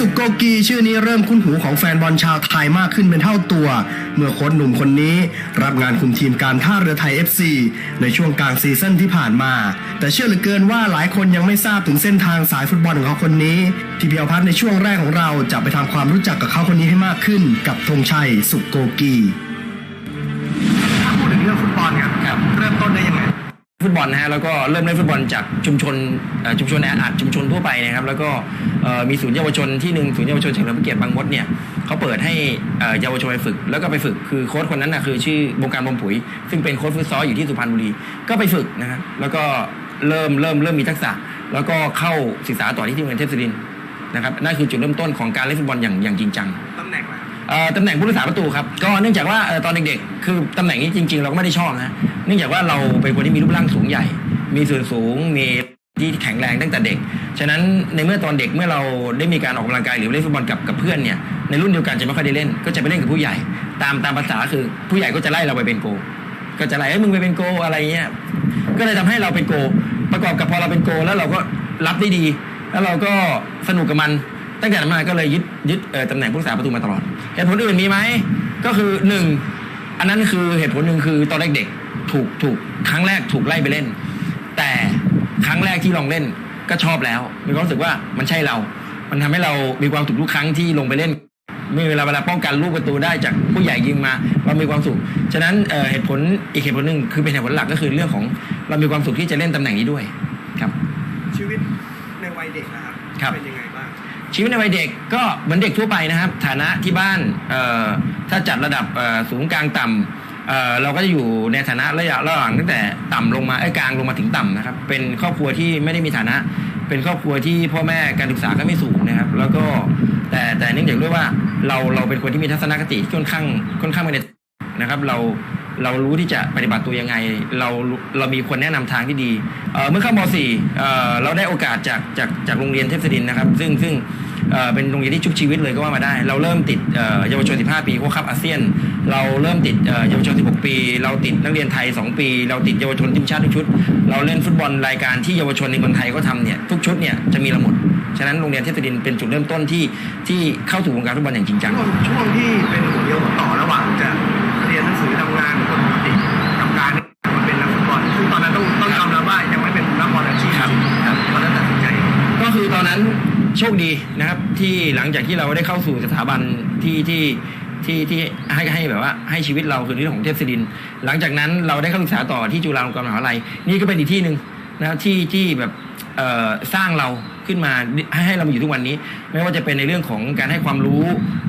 สุโกกีชื่อนี้เริ่มคุ้นหูของแฟนบอลชาวไทยมากขึ้นเป็นเท่าตัว เมื่อโค้ชหนุ่มคนนี้ รับงานคุมทีมการท่าเรือไทย FC ในช่วงกลางซีซั่นที่ผ่านมา แต่เชื่อเหลือเกินว่าหลายคนยังไม่ทราบถึงเส้นทางสายฟุตบอลของเขาคนนี้ที่เพียวพัฒน์ในช่วงแรกของเราจะไปทำความรู้จักกับเขาคนนี้ให้มากขึ้น กับธงชัยสุโกกี ฟุตบอลนะฮะแล้วก็เริ่มเล่นฟุตบอลจากชุมชนชุมชนแออัดชุมชนทั่วไปนะครับแล้วก็มีศูนย์เยาวชนที่หนึ่งศูนย์เยาวชนเฉลิมพระเกียรติบางมดเนี่ยเขาเปิดให้เยาวชนไปฝึก แล้วก็ไปฝึกคือโค้ชคนนั้นนะคือชื่อบงการบมผุยซึ่งเป็นโค้ชฟุตซอลอยู่ที่สุพรรณบุรีก็ไปฝึกนะครับแล้วก็เริ่มเริ่มเริ่มมีทักษะ แล้วก็เข้าศึกษาต่อที่ที่โรงเรียนเทพศิรินทร์นะครับนั่นคือจุดเริ่มต้นของการเล่นฟุตบอลอย่างอย่างจริงจังตำแหน ตำแหน่งผู้รักษาประตูครับ ก็เนื่องจากว่าตอนเด็กๆ คือตำแหน่งนี้จริง ๆ เราก็ไม่ได้ชอบนะ เนื่องจากว่าเราเป็นคนที่มีรูปร่างสูงใหญ่ มีส่วนสูง มีที่แข็งแรงตั้งแต่เด็ก ฉะนั้นในเมื่อตอนเด็กเมื่อเราได้มีการออกกำลังกายหรือเล่นฟุตบอลกับกับเพื่อนเนี่ย ในรุ่นเดียวกันจะไม่ค่อยได้เล่น ก็จะไปเล่นกับผู้ใหญ่ ตามตามภาษาคือผู้ใหญ่ก็จะไล่เราไปเป็นโก ก็จะไล่ให้ยมึงไปเป็นโกอะไรเงี้ย ก็เลยทำให้เราเป็นโก ประกอบกับพอเราเป็นโก แล้วเราก็รับได้ดี แล้วเราก็สนุกกับมัน ตั้งแต่นั้นมาก็เลยยึดยึดตำแหน่งผู้รักษาประตูมาตลอด เหตุผลอื่นมีไหมก็คือหนึ่งอันนั้นคือเหตุผลหนึ่งคือตอนเด็กๆถูกถูกครั้งแรกถูกไล่ไปเล่น แต่ครั้งแรกที่ลองเล่นก็ชอบแล้ว มีความรู้สึกว่ามันใช่เรา มันทำให้เรามีความสุขทุกครั้งที่ลงไปเล่นเมื่อเวลาเวลาป้องกันลูกประตูได้จากผู้ใหญ่ยิงมาเรามีความสุข ฉะนั้นเอ่อเหตุผลอีกเหตุผลหนึ่งคือเป็นเหตุผลหลักก็คือเรื่องของเรามีความสุขที่จะเล่นตำแหน่งนี้ด้วยครับ ชีวิตในวัยเด็กนะครับครับเป็นยังไงบ้าง ชีวิตในวัยเด็กก็เหมือนเด็กทั่วไปนะครับ ฐานะที่บ้านเออถ้าจัดระดับสูงกลางต่ำเเราก็จะอยู่ในฐานะระยะระหว่างตั้งแต่ต่ำลงมาไอ้กลางลงมาถึงต่ำนะครับ เป็นครอบครัวที่ไม่ได้มีฐานะ เป็นครอบครัวที่พ่อแม่การศึกษาก็ไม่สูงนะครับ แล้วก็แต่แต่เนื่องจากด้วยว่าเราเราเป็นคนที่มีทัศนคติค่อนข้างค่อนข้างไปในนะครับ เรา เรารู้ที่จะปฏิบัติตัวยังไง เราเรามีคนแนะนำทางที่ดีเเมื่อเข้าม .4 เอ่เราได้โอกาสจากจากจากโรงเรียนเทพศิรินนะครับ ซึ่งซึ่งเเป็นโรงเรียนที่ชุบชีวิตเลยก็ว่ามาได้ เราเริ่มติดเยาวชน 15 ปีพวกคัพอาเซียน เราเริ่มติดเยาวชน 16 ปี เราติดนักเรียนไทย 2 ปี เราติดเยาวชนทีมชาติทุกชุด เราเล่นฟุตบอลรายการที่เยาวชนในคนไทยเขาทำเนี่ยทุกชุดเนี่ยจะมีเราหมด ฉะนั้นโรงเรียนเทพดินเป็นจุดเริ่มต้นที่ที่เข้าสู่วงการฟุตบอลอย่างจริงจังช่วงที่เป็นหัวเดียวต่อระหว่าง โชคดีนะครับ ที่หลังจากที่เราได้เข้าสู่สถาบันที่ที่ที่ที่ให้ให้แบบว่าให้ชีวิตเราคือเรื่องของเทพศิริน หลังจากนั้นเราได้เข้าศึกษาต่อที่จุฬาลงกรณ์มหาวิทยาลัย นี่ก็เป็นอีกที่หนึ่งนะที่ที่แบบสร้างเราขึ้นมาให้ให้เรามาอยู่ทุกวันนี้ ไม่ว่าจะเป็นในเรื่องของการให้ความรู้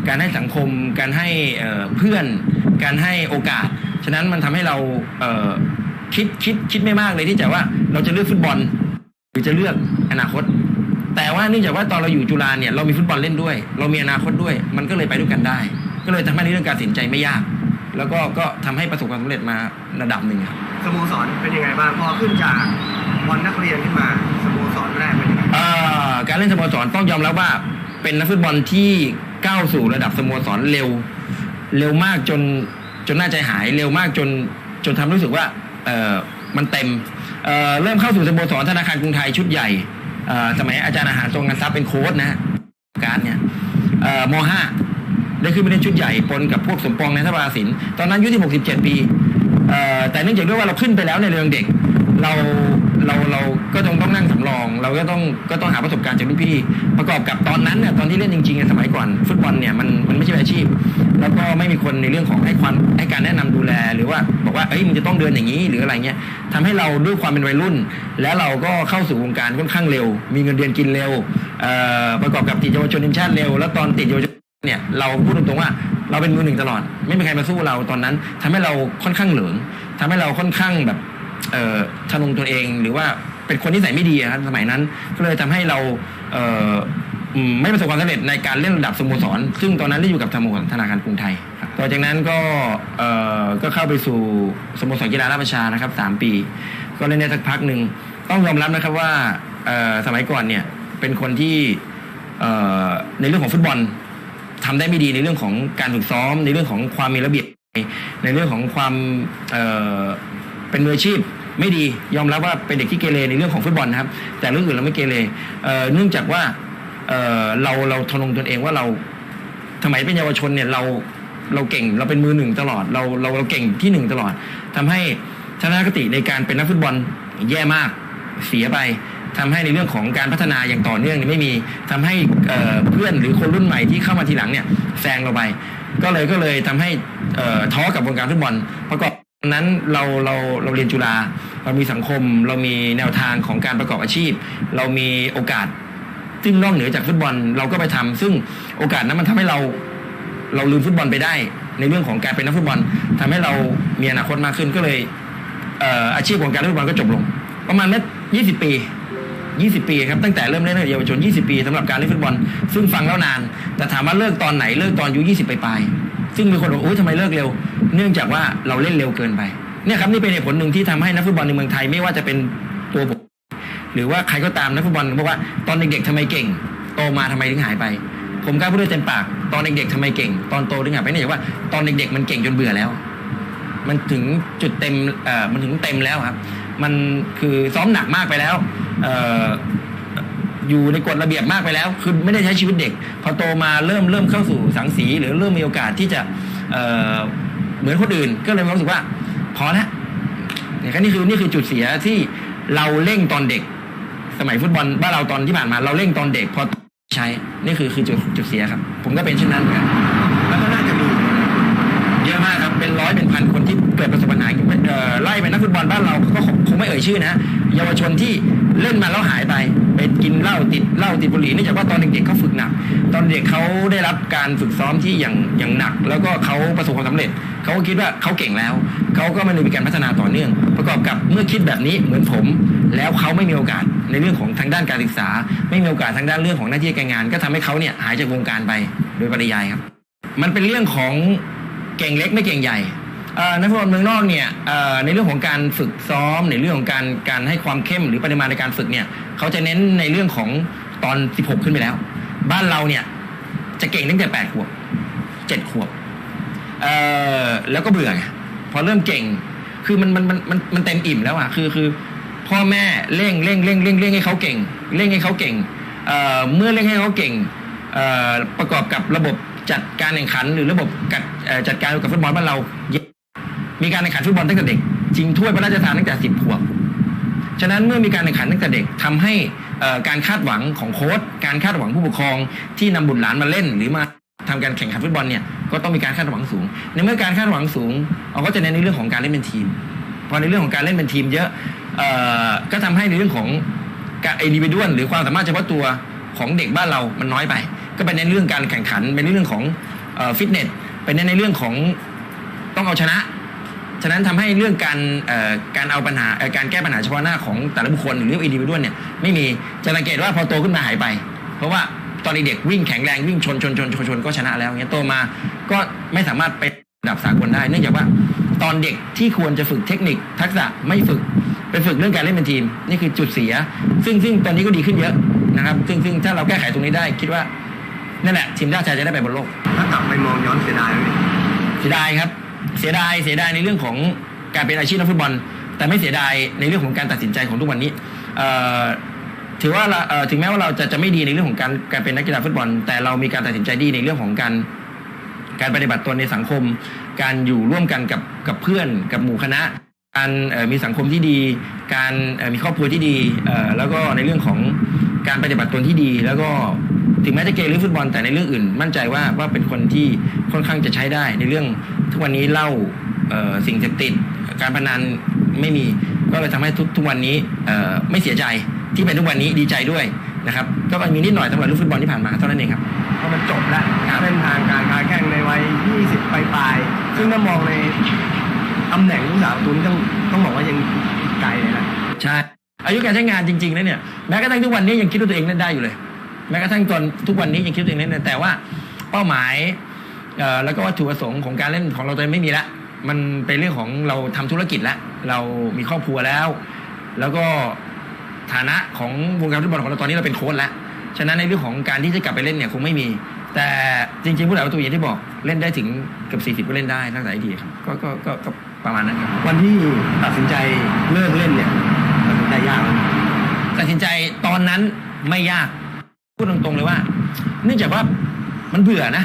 การให้สังคม การให้เอ่อเพื่อน การให้โอกาส ฉะนั้นมันทำให้เราเคิดคิดคิดไม่มากเลยที่จะว่าเราจะเลือกฟุตบอล หรือจะเลือกอนาคต แต่ว่าเนื่องจากว่าตอนเราอยู่จุฬาเนี่ยเรามีฟุตบอลเล่นด้วย เรามีอนาคตด้วย มันก็เลยไปด้วยกันได้ ก็เลยทำให้ในเรื่องการตัดสินใจไม่ยาก แล้วก็ก็ทำให้ประสบความสำเร็จมาระดับหนึ่งครับ สโมสรเป็นยังไงบ้างพอขึ้นจากบอลนักเรียนขึ้นมาสโมสรแรกเป็นยังไงเอ่อการเล่นสโมสรต้องยอมรับว่าเป็นนักฟุตบอลที่ก้าวสู่ระดับสโมสรเร็ว เร็วมากจนจนน่าใจหายเร็วมากจนจนทำให้รู้สึกว่าเออมันเต็มเอ่อเริ่มเข้าสู่สโมสรธนาคารกรุงไทยชุดใหญ่เอ่อ สมัยอาจารย์อาหารทรงงานทรัพย์เป็นโค้ชนะการเนี่ยเอ่อมห้าได้ขึ้นไปเล่นชุดใหญ่ปนกับพวกสมปองในทบาสินตอนนั้นอายุที่67 ปีแต่เนื่องจากด้วยว่าเราขึ้นไปแล้วในเรื่องเด็ก เรา เราเราก็ต้องต้องนั่งสำรอง เราก็ต้องก็ต้องหาประสบการณ์จากรุ่นพี่ ประกอบกับตอนนั้นเนี่ยตอนที่เล่นจริงๆในสมัยก่อน ฟุตบอลเนี่ยมันมันไม่ใช่อาชีพ แล้วก็ไม่มีคนในเรื่องของให้ความให้การแนะนำดูแลหรือว่าบอกว่าเอ้ยมึงจะต้องเดินอย่างนี้หรืออะไรเงี้ยทำให้เราด้วยความเป็นวัยรุ่น แล้วเราก็เข้าสู่วงการค่อนข้างเร็ว มีเงินเดือนกินเร็วประกอบกับติดเยาวชนทีมชาติเร็ว แล้วตอนติดเยาวชนเนี่ยเราพูดตรงๆว่าเราเป็นมือหนึ่งตลอด ไม่มีใครมาสู้เราตอนนั้นทำให้เราค่อนข้างเหลืองทำให้เราค่อนข้างแบบ ทะนงตัวเองหรือว่าเป็นคนที่ใส่ไม่ดีอะครับสมัยนั้น ก็เลยทำให้เราเไม่ประสบความสำเร็จในการเล่นระดับสโมสร ซึ่งตอนนั้นได้อยู่กับสโมสรธนาคารกรุงไทยต่อจากนั้นก็ก็เข้าไปสู่สโมสรกีฬาราชประชานะครับสามปี ก็เล่นได้สักพักหนึ่งต้องยอมรับนะครับว่าสมัยก่อนเนี่ยเป็นคนที่ในเรื่องของฟุตบอลทำได้ไม่ดีในเรื่องของการฝึกซ้อม ในเรื่องของความมีระเบียบในเรื่องของความ เป็นมืออาชีพไม่ดียอมรับว่าเป็นเด็กที่เกเรในเรื่องของฟุตบอลนะครับ แต่เรื่องอื่นเราไม่เกเรเนื่องจากว่าเราเราทนงตนเองว่าเราสมัยเป็นเยาวชนเนี่ยเราเราเก่งเราเป็นมือหนึ่งตลอดเราเราเราเก่งที่หนึ่งตลอดทำให้ทัศนคติในการเป็นนักฟุตบอลแย่มากเสียไปทำให้ในเรื่องของการพัฒนาอย่างต่อเนื่องไม่มีทำให้เอ่อเพื่อนหรือคนรุ่นใหม่ที่เข้ามาทีหลังเนี่ยแซงเราไป ก็เลยก็เลยทำให้ท้อกับวงการฟุตบอลประกอบ นั้นเราเราเราเรียนจุฬาเรามีสังคม เรามีแนวทางของการประกอบอาชีพ เรามีโอกาส ซึ่งนอกเหนือจากฟุตบอลเราก็ไปทำซึ่งโอกาสนั้นมันทำให้เราเราลืมฟุตบอลไปได้ ในเรื่องของการเป็นนักฟุตบอลทำให้เรามีอนาคตมากขึ้นก็เลยเอออาชีพของการเล่นฟุตบอลก็จบลง ประมาณเมื่อ20 ปี 20 ปีครับตั้งแต่เริ่มเล่นเยาวชน 20 ปีสำหรับการเล่นฟุตบอล ซึ่งฟังแล้วนาน แต่ถามว่าเลิกตอนไหนเลิกตอนอายุ20 ไปปลาย ซึ่งมีคนบอกโอ้ยทำไมเลิกเร็ว เนื่องจากว่าเราเล่นเร็วเกินไปเนี่ยครับนี่เป็นเหตุผลหนึ่งที่ทำให้นักฟุตบอลในเมืองไทยไม่ว่าจะเป็นตัวผมหรือว่าใครก็ตามนักฟุตบอลบอกว่าตอนเด็กๆทำไมเก่ง โตมาทำไมถึงหายไป ผมกล้าพูดด้วยเต็มปาก ตอนเด็กๆทำไมเก่ง ตอนโตถึงหายไปเนี่ยว่าตอนเด็กๆมันเก่งจนเบื่อแล้ว มันถึงจุดเต็มเอ่อมันถึงเต็มแล้วครับ มันคือซ้อมหนักมากไปแล้วเอ่อ อยู่ในกฎระเบียบมากไปแล้ว คือไม่ได้ใช้ชีวิตเด็ก พอโตมาเริ่มเริ่มเข้าสู่สังสี หรือเริ่มมีโอกาสที่จะเเหมือนคนอื่น ก็เลยรู้สึกว่า พอแล้วนี่นี่คือนี่คือจุดเสียที่เราเร่งตอนเด็ก สมัยฟุตบอลบ้านเราตอนที่ผ่านมาเราเร่งตอนเด็กพอใช้นี่คือคือจุดจุดเสียครับ ผมก็เป็นเช่นนั้นเหมือนกันแล้วก็น่าจะมีเยอะมากครับเป็นร้อยเป็นพันคนที่เกิดประสบปัญหาเอ่อไล่ไปนักฟุตบอลบ้านเราก็คงไม่เอ่ยชื่อนะ เยาวชนที่เล่นมาแล้วหายไปไปกินเหล้าติดเหล้าติดบุหรี่เนื่องจากว่าตอนเด็กๆเขาฝึกหนัก ตอนเด็กเขาได้รับการฝึกซ้อมที่อย่างอย่างหนัก แล้วก็เขาประสบความสำเร็จเขาก็คิดว่าเขาเก่งแล้วเขาก็ไม่ได้มีการพัฒนาต่อเนื่อง ประกอบกับเมื่อคิดแบบนี้เหมือนผม แล้วเขาไม่มีโอกาสในเรื่องของทางด้านการศึกษา ไม่มีโอกาสทางด้านเรื่องของหน้าที่การงาน ก็ทำให้เขาเนี่ยหายจากวงการไปโดยปริยายครับ มันเป็นเรื่องของเก่งเล็กไม่เก่งใหญ่ นักฟุตบอลเมืองนอกเนี่ยในเรื่องของการฝึกซ้อมในเรื่องของการการให้ความเข้มหรือปริมาณในการฝึกเนี่ยเขาจะเน้นในเรื่องของตอน 16 ขึ้นไปแล้ว บ้านเราเนี่ยจะเก่งตั้งแต่ 8 ขวบ 7 ขวบแล้วก็เบื่อไงพอเริ่มเก่งคือมันมันมันมันมันเต็มอิ่มแล้วอะคือคือพ่อแม่เร่งเร่งเร่งเร่งเร่งให้เขาเก่งเร่งให้เขาเก่งเมื่อเร่งให้เขาเก่งประกอบกับระบบจัดการแข่งขัน หรือระบบจัดการกับฟุตบอลบ้านเรา มีการแข่งขันฟุตบอลตั้งแต่เด็กชิงถ้วยพระราชทานตั้งแต่สิบขวบฉะนั้นเมื่อมีการแข่งขันตั้งแต่เด็กทำให้การคาดหวังของโค้ชการคาดหวังผู้ปกครองที่นำบุตรหลานมาเล่น หรือมาทำการแข่งขันฟุตบอลเนี่ยก็ต้องมีการคาดหวังสูง ในเมื่อการคาดหวังสูงเราก็จะเน้นในเรื่องของการเล่นเป็นทีมพอในเรื่องของการเล่นเป็นทีมเยอะออก็ทำให้ในเรื่องของการอินดิวิดวลหรือความสามารถเฉพาะตัวของเด็กบ้านเรามันน้อยไป ก็เป็นในเรื่องการแข่งขันเป็นเรื่องของฟิตเนสเป็นในเรื่องของต้องเอาชนะ ฉะนั้นทำให้เรื่องการเอ่อการเอาปัญหาเอ่อการแก้ปัญหาเฉพาะหน้าของแต่ละบุคคลหรือเรื่องอินดิวิดวลเนี่ยไม่มีจะสังเกตว่าพอโตขึ้นมาหายไป เพราะว่าตอนเด็กๆวิ่งแข็งแรงวิ่งชนชนชนชนชนก็ชนะแล้วเงี้ยโตมาก็ไม่สามารถไประดับสากลได้ เนื่องจากว่าตอนเด็กที่ควรจะฝึกเทคนิคทักษะไม่ฝึกไปฝึกเรื่องการเล่นเป็นทีมนี่คือจุดเสีย ซึ่งซึ่งตอนนี้ก็ดีขึ้นเยอะนะครับ ซึ่งซึ่งถ้าเราแก้ไขตรงนี้ได้คิดว่านั่นแหละทีมชาติไทยจะได้ไปบนโลกถ้ากลับไปมองย้อนเสียดายไหมเสียดายครับ เสียดายเสียดายในเรื่องของการเป็นอาชีพนักฟุตบอล แต่ไม่เสียดายในเรื่องของการตัดสินใจของทุกวันนี้ถือว่าถึงแม้ว่าเราจะจะไม่ดีในเรื่องของการการเป็นนักกีฬาฟุตบอล แต่เรามีการตัดสินใจดีในเรื่องของการการปฏิบัติตนในสังคม การอยู่ร่วมกันกับกับเพื่อน กับหมู่คณะ การมีสังคมที่ดี การมีครอบครัวที่ดีแล้วก็ในเรื่องของการปฏิบัติตนที่ดี แล้วก็ ถึงแม้จะเกเรเรื่องฟุตบอลแต่ในเรื่องอื่น มั่นใจว่าว่าเป็นคนที่ค่อนข้างจะใช้ได้ในเรื่องทุกวันนี้เหล้าเอ่อสิ่งเสพติดการพนันไม่มีก็เลยทำให้ทุกทุกวันนี้เอ่อไม่เสียใจที่เป็นทุกวันนี้ดีใจด้วยนะครับก็มีนิดหน่อยสำหรับเรื่องฟุตบอลที่ผ่านมาเท่านั้นเองครับเพราะมันจบแล้วเส้นทางการค้าแข่งในวัย 20 ปลายๆซึ่งถ้ามองในตำแหน่งผู้สาวตุนต้องต้องบอกว่ายังอีกไกลเลยนะใช่อายุการใช้งานจริงๆแล้วเนี่ยแม้กระทั่งทุกวันนี้ยังคิดว่าตัวเองเล่นได้อยู่เลย แม้กระทั่งตอนทุกวันนี้ยังคิดว่าตัวเองเล่นได้แต่ว่าเป้าหมายเอ่อแล้วก็วัตถุประสงค์ของการเล่นของเราตอนนี้ไม่มีละมันเป็นเรื่องของเราทำธุรกิจแล้วเรามีครอบครัวแล้ว แล้วก็ฐานะของวงการฟุตบอลของเราตอนนี้เราเป็นโค้ชแล้วฉะนั้นในเรื่องของการที่จะกลับไปเล่นเนี่ยคงไม่มี แต่จริงๆผู้หลักประตูอย่างที่บอกเล่นได้ถึงเกือบ40 ก็เล่นได้ถ้าใส่ดีครับก็ก็ก็ก็ประมาณนั้นครับวันที่ตัดสินใจเลิกเล่นเนี่ยตัดสินใจยากไหมตัดสินใจตอนนั้นไม่ยาก พูดตรงๆเลยว่า เนื่องจากว่ามันเบื่อนะ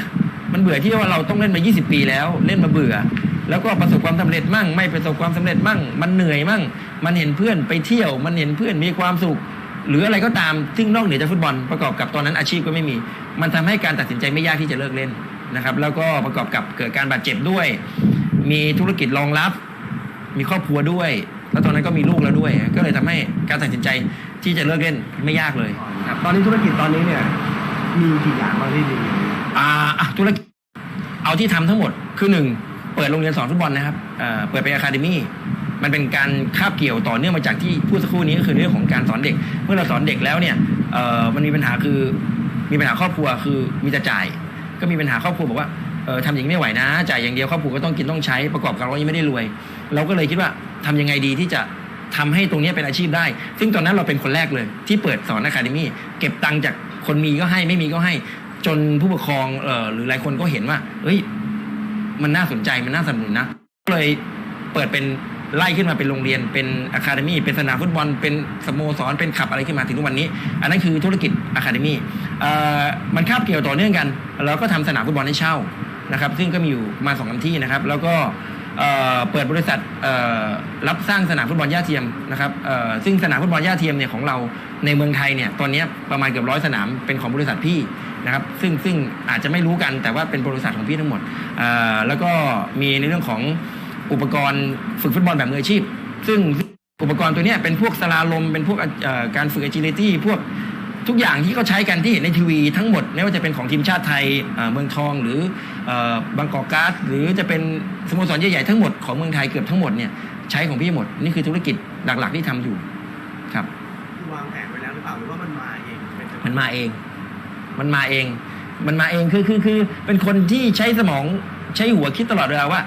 มันเบื่อที่ว่าเราต้องเล่นมา 20 ปีแล้ว เล่นมาเบื่อ แล้วก็ประสบความสำเร็จมั่ง ไม่ประสบความสำเร็จมั่ง มันเหนื่อยมั่ง มันเห็นเพื่อนไปเที่ยว มันเห็นเพื่อนมีความสุข หรืออะไรก็ตาม ซึ่งนอกเหนือจากฟุตบอลประกอบกับตอนนั้นอาชีพก็ไม่มี มันทำให้การตัดสินใจไม่ยากที่จะเลิกเล่นนะครับ แล้วก็ประกอบกับเกิดการบาดเจ็บด้วย มีธุรกิจรองรับ มีครอบครัวด้วย แล้วตอนนั้นก็มีลูกแล้วด้วย ก็เลยทำให้การตัดสินใจที่จะเลิกเล่นไม่ยากเลย ครับตอนนี้ธุรกิจตอนนี้เนี่ย มีกี่อย่างบ้างที่ดีอ่าอะธุรกิจเอาที่ทำทั้งหมดคือหนึ่งเปิดโรงเรียนสอนฟุตบอลนะครับเอ่อเปิดเป็นอะคาเดมี่มันเป็นการคาบเกี่ยวต่อเนื่องมาจากที่พูดสักครู่นี้ก็คือเรื่องของการสอนเด็ก เมื่อเราสอนเด็กแล้วเนี่ยเอ่อมันมีปัญหาคือมีปัญหาครอบครัวคือมีแต่จ่าย ก็มีปัญหาครอบครัวบอกว่าเออทำอย่างนี้ไม่ไหวนะจ่ายอย่างเดียวครอบครัวก็ต้องกินต้องใช้ประกอบกับเรายังไม่ได้รวย เราก็เลยคิดว่าทำยังไงดีที่จะ ทำให้ตรงนี้เป็นอาชีพได้ ซึ่งตอนนั้นเราเป็นคนแรกเลย ที่เปิดสอนอะคาเดมี่เก็บตังค์จากคนมีก็ให้ไม่มีก็ให้ จนผู้ปกครองเอ่อหรือหลายคนก็เห็นว่า เอ้ย มันน่าสนใจมันน่าสนับสนุนนะก็เลยเปิดเป็นไล่ขึ้นมาเป็นโรงเรียนเป็นอะคาเดมี่เป็นสนามฟุตบอลเป็นสโมสรเป็นขับอะไรขึ้นมาถึงทุกวันนี้ อันนั้นคือธุรกิจอะคาเดมี่มันคาบเกี่ยวต่อเนื่องกันแล้วก็ทำสนามฟุตบอลให้เช่านะครับ ซึ่งก็มีอยู่มาสองที่นะครับ แล้วก็ เเปิดบริษัทรับสร้างสนามฟุตบอลหญ้าเทียมนะครับซึ่งสนามฟุตบอลหญ้าเทียมเนี่ยของเราในเมืองไทยเนี่ยตอนนี้ประมาณเกือบร้อยสนามเป็นของบริษัทพี่นะครับซึ่งซึ่งอาจจะไม่รู้กันแต่ว่าเป็นบริษัทของพี่ทั้งหมดแล้วก็มีในเรื่องของอุปกรณ์ฝึกฟุตบอลแบบมืออาชีพ ซึ่งอุปกรณ์ตัวเนี้ยเป็นพวกสลาลมเป็นพวกการฝึก agility พวก ทุกอย่างที่เขาใช้กันที่เห็นในทีวีทั้งหมดไม่ว่าจะเป็นของทีมชาติไทยเอ่อเมืองทองหรือเอ่อบางกอกการ์ดหรือจะเป็นสโมสรใหญ่ๆทั้งหมดของเมืองไทยเกือบทั้งหมดเนี่ยใช้ของพี่หมดนี่คือธุรกิจหลักๆที่ทำอยู่ครับวางแผนไว้แล้วหรือเปล่าหรือว่ามันมาเองเป็นจังหวะมันมาเอง มันมาเอง มันมาเองคือคือคือเป็นคนที่ใช้สมองใช้หัวคิดตลอดเวลาว่า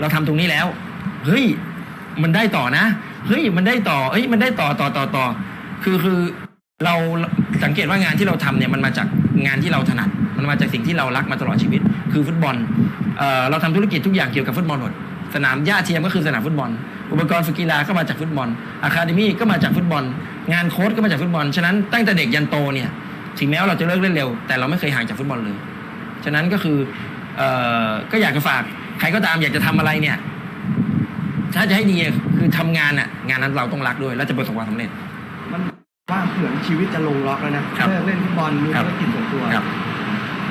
เราทำตรงนี้แล้วเฮ้ยมันได้ต่อนะเฮ้ยมันได้ต่อเฮ้ยมันได้ต่อต่อต่อต่อคือคือเรา สังเกตว่างานที่เราทำเนี่ยมันมาจากงานที่เราถนัด มันมาจากสิ่งที่เรารักมาตลอดชีวิต คือฟุตบอลเออเราทำธุรกิจทุกอย่างเกี่ยวกับฟุตบอลหมดสนามหญ้าเทียมก็คือสนามฟุตบอล อุปกรณ์ฝึกกีฬาก็มาจากฟุตบอลอะคาเดมี่ก็มาจากฟุตบอล งานโค้ชก็มาจากฟุตบอล ฉะนั้นตั้งแต่เด็กยันโตเนี่ยถึงแม้ว่าเราจะเลิกเล่นเร็ว แต่เราไม่เคยห่างจากฟุตบอลเลย ฉะนั้นก็คืออก็อยากจะฝากใครก็ตามอยากจะทำอะไรเนี่ยถ้าจะให้ดีคือทำงานอะงานนั้นเราต้องรักด้วย แล้วจะประสบความสำเร็จ เหมือนชีวิตจะลงล็อกแล้วนะครับ เลิกเล่นฟุตบอลมีครับธุรกิจส่วนตัว ครับ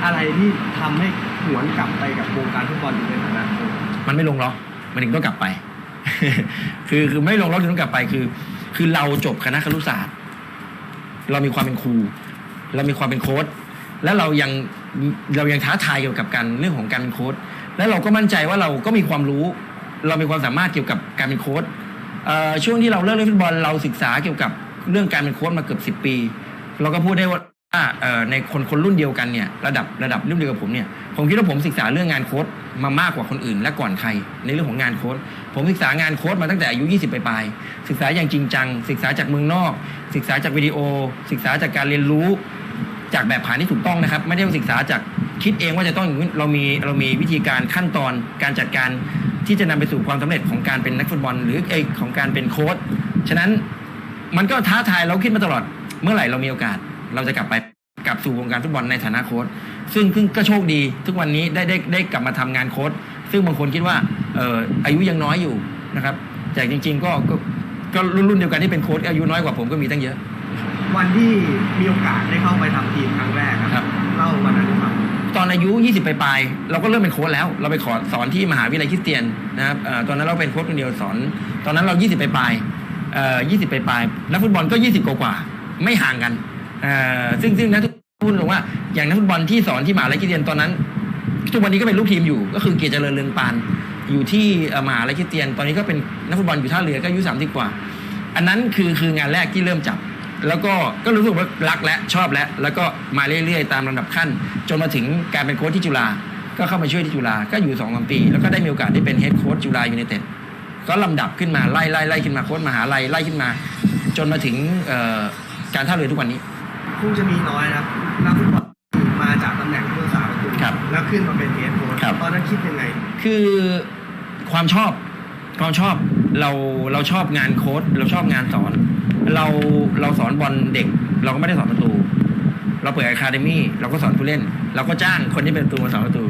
อะไรที่ทำให้หวนกลับไปกับวงการฟุตบอลอยู่ในฐานะโค้ชมันไม่ลงล็อกมันถึงต้องกลับไป คือคือไม่ลงล็อกถึงต้องกลับไปคือ คือเราจบคณะครุศาสตร์ เรามีความเป็นครู เรามีความเป็นโค้ชแล้วเรายังเรายังท้าทายเกี่ยวกับการเรื่องของการเป็นโค้ชแล้วเราก็มั่นใจว่าเราก็มีความรู้ เรามีความสามารถเกี่ยวกับการเป็นโค้ชเอ่อช่วงที่เราเลิกเล่นฟุตบอลเราศึกษาเกี่ยวกับ เรื่องการเป็นโค้ชมาเกือบสิบปี เราก็พูดได้ว่าในคนคนรุ่นเดียวกันเนี่ยระดับระดับรุ่นเดียวกับผมเนี่ยผมคิดว่าผมศึกษาเรื่องงานโค้ชมามากกว่าคนอื่น และก่อนใครในเรื่องของงานโค้ชผมศึกษางานโค้ชมาตั้งแต่อายุ 20ปลายศึกษาอย่างจริงจัง ศึกษาจากเมืองนอก ศึกษาจากวิดีโอ ศึกษาจากการเรียนรู้ จากแบบผ่านที่ถูกต้องนะครับ ไม่ได้ศึกษาจากคิดเองว่าจะต้องเรามีเรามีวิธีการขั้นตอนการจัดการที่จะนำไปสู่ความสำเร็จของการเป็นนักฟุตบอล หรือไอของการเป็นโค้ชฉะนั้น มันก็ท้าทายเราคิดมาตลอด เมื่อไหร่เรามีโอกาส เราจะกลับไปกลับสู่วงการฟุตบอลในฐานะโค้ชซึ่งซึ่งก็โชคดี ทุกวันนี้ได้ได้ได้กลับมาทำงานโค้ชซึ่งบางคนคิดว่าเอ่ออายุยังน้อยอยู่นะครับแต่จริง ๆ ก็ก็ก็รุ่นรุ่นเดียวกันที่เป็นโค้ชอายุน้อยกว่าผมก็มีตั้งเยอะ วันที่มีโอกาสได้เข้าไปทำทีมครั้งแรกอะครับเล่าวันนั้นให้ฟังตอนอายุ 20 ปลายๆเราก็เริ่มเป็นโค้ชแล้ว เราไปขอสอนที่มหาวิทยาลัยคริสเตียนนะครับเอ่อตอนนั้นเราเป็นโค้ชคนเดียวสอน ตอนนั้นเรา 20 ปลายๆ เอ่อ20ปลายนักฟุตบอลก็20กว่าๆไม่ห่างกันเอ่อซึ่งซึ่งนักพูดตรงว่าอย่างนักฟุตบอลที่สอนที่มหาวิทยาลัยคริสเตียนตอนนั้นทุกวันนี้ก็เป็นลูกทีมอยู่ ก็คือเกียรติเจริญเรืองปานอยู่ที่มหาลัยคริสเตียน ตอนนี้ก็เป็นนักฟุตบอลอยู่ท่าเรือก็อายุ30กว่า อันนั้นคือคืองานแรกที่เริ่มจับ แล้วก็ก็รู้สึกว่ารักและชอบและแล้วก็มาเรื่อยๆ ตามลำดับขั้น จนมาถึงการเป็นโค้ชที่จุฬาก็เข้ามาช่วยที่จุฬาก็อยู่สองสามปี แล้วก็ได้มีโอกาสได้เป็นเฮดโค้ชจุฬายูไนเต็ด ก็ลำดับขึ้นมาไล่ไล่ไล่ขึ้นมาโค้ชมหาลัยไล่ขึ้นมา จนมาถึงเอ่อการท่าเรือทุกวันนี้คงจะมีน้อยนะครับนักฟุตบอลมาจากตำแหน่งผู้สาประตูครับแล้วขึ้นมาเป็นเฮดโค้ชครับตอนนั้นคิดยังไง คือความชอบความชอบเราเราชอบงานโค้ดเราชอบงานสอน เราเราสอนบอลเด็ก เราก็ไม่ได้สอนประตู เราเปิดอะคาเดมี่เราก็สอนผู้เล่น เราก็จ้างคนที่เป็นประตูมาสอนประตู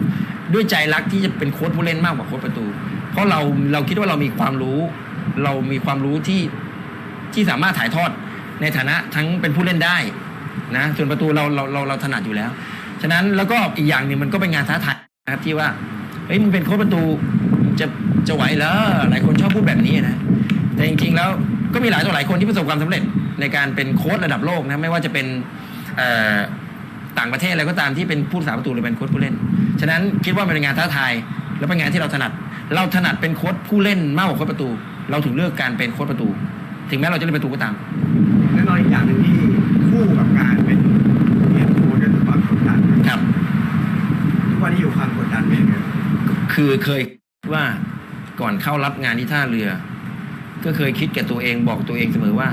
ด้วยใจรักที่จะเป็นโค้ชผู้เล่นมากกว่าโค้ชประตู เพราะเราเราคิดว่าเรามีความรู้ เรามีความรู้ที่ที่สามารถถ่ายทอดในฐานะทั้งเป็นผู้เล่นได้นะส่วนประตูเราเราเราเราถนัดอยู่แล้ว ฉะนั้นแล้วก็อีกอย่างหนึ่งมันก็เป็นงานท้าทายนะครับที่ว่าเฮ้ยมึงเป็นโค้ชประตูจะจะไหวเหรอหลายคนชอบพูดแบบนี้นะ แต่จริงๆแล้วก็มีหลายต่อหลายคนที่ประสบความสำเร็จในการเป็นโค้ชระดับโลกนะไม่ว่าจะเป็นต่างประเทศอะไรก็ตามที่เป็นผู้รักษาประตูหรือเป็นโค้ชผู้เล่น ฉะนั้นคิดว่าเป็นงานท้าทาย และเป็นงานที่เราถนัด เราถนัดเป็นโค้ชผู้เล่นมากกว่าโค้ชประตู เราถึงเลือกการเป็นโค้ชประตู ถึงแม้เราจะเล่นประตูก็ตามแน่นอนอีกอย่างหนึ่งที่คู่กับการเป็นเรียนโค้ชก็คือความกดดันครับทุกวันนี้อยู่ความกดดันเป็นยังไงคือเคยว่าก่อนเข้ารับงานที่ท่าเรือ ก็เคยคิดกับตัวเองบอกตัวเองเสมอว่า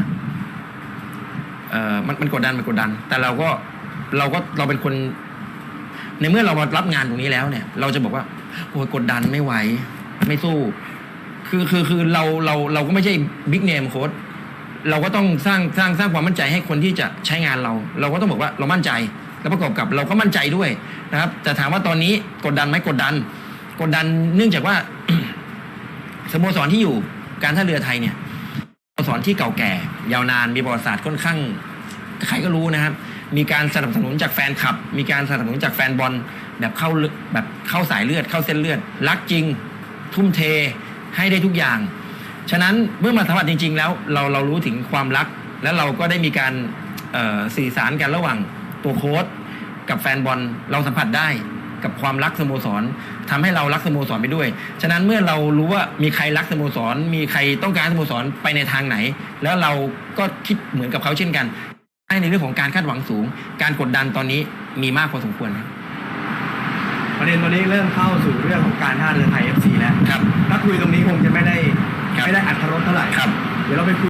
เออมันมันกดดันมันกดดัน แต่เราก็เราก็เราเป็นคน ในเมื่อเรามารับงานตรงนี้แล้วเนี่ย เราจะบอกว่าโอ้ยกดดันไม่ไหว ไม่สู้ คือคือคือเราเราเราก็ไม่ใช่บิ๊กเนมโค้ดเราก็ต้องสร้างสร้างสร้างความมั่นใจให้คนที่จะใช้งานเรา เราก็ต้องบอกว่าเรามั่นใจ แล้วประกอบกับเราก็มั่นใจด้วยนะครับ แต่ถามว่าตอนนี้กดดันไหมกดดัน กดดันเนื่องจากว่าสโมสรที่อยู่การท่าเรือไทยเนี่ยสโมสรที่เก่าแก่ ยาวนานมีประวัติศาสตร์ค่อนข้างใครก็รู้นะครับ มีการสนับสนุนจากแฟนคลับ มีการสนับสนุนจากแฟนบอลแบบเข้าแบบเข้าสายเลือดเข้าเส้นเลือด รักจริง ทุ่มเทให้ได้ทุกอย่าง ฉะนั้นเมื่อมาสัมผัสจริง ๆ แล้วเราเรารู้ถึงความรัก และเราก็ได้มีการสื่อสารกันระหว่างตัวโค้ชกับแฟนบอลเราสัมผัสได้กับความรักสโมสรทำให้เรารักสโมสรไปด้วย ฉะนั้นเมื่อเรารู้ว่ามีใครรักสโมสร มีใครต้องการสโมสรไปในทางไหน แล้วเราก็คิดเหมือนกับเขาเช่นกันให้ในเรื่องของการคาดหวังสูง การกดดันตอนนี้มีมากพอสมควรครับ ประเด็นตอนนี้เริ่มเข้าสู่เรื่องของการท่าเรือไทย FC แล้วครับ ถ้าคุยตรงนี้คงจะไม่ได้ ครับ ไม่ได้อัดรสเท่าไหร่ ครับ เดี๋ยวเราไปคุย